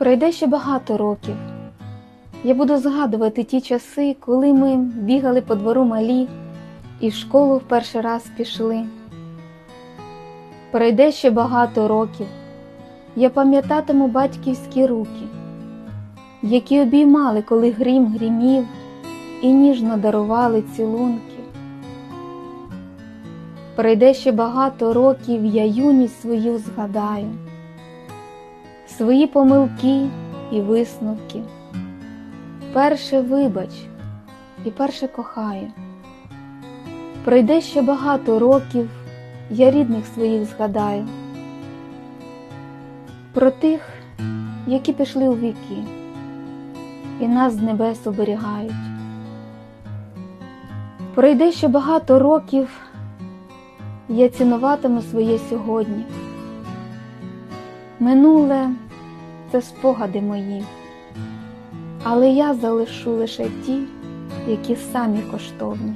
Пройде ще багато років. Я буду згадувати ті часи, коли ми бігали по двору малі і в школу в перший раз пішли. Пройде ще багато років. Я пам'ятатиму батьківські руки, які обіймали, коли грім грімів, і ніжно дарували цілунки. Пройде ще багато років, я юність свою згадаю, свої помилки і висновки. Перше вибач і перше кохаю. Пройде ще багато років, я рідних своїх згадаю, про тих, які пішли у віки, і нас з небес оберігають. Пройде ще багато років, я цінуватиму своє сьогодні. Минуле це спогади мої, але я залишу лише ті, які самі коштовні.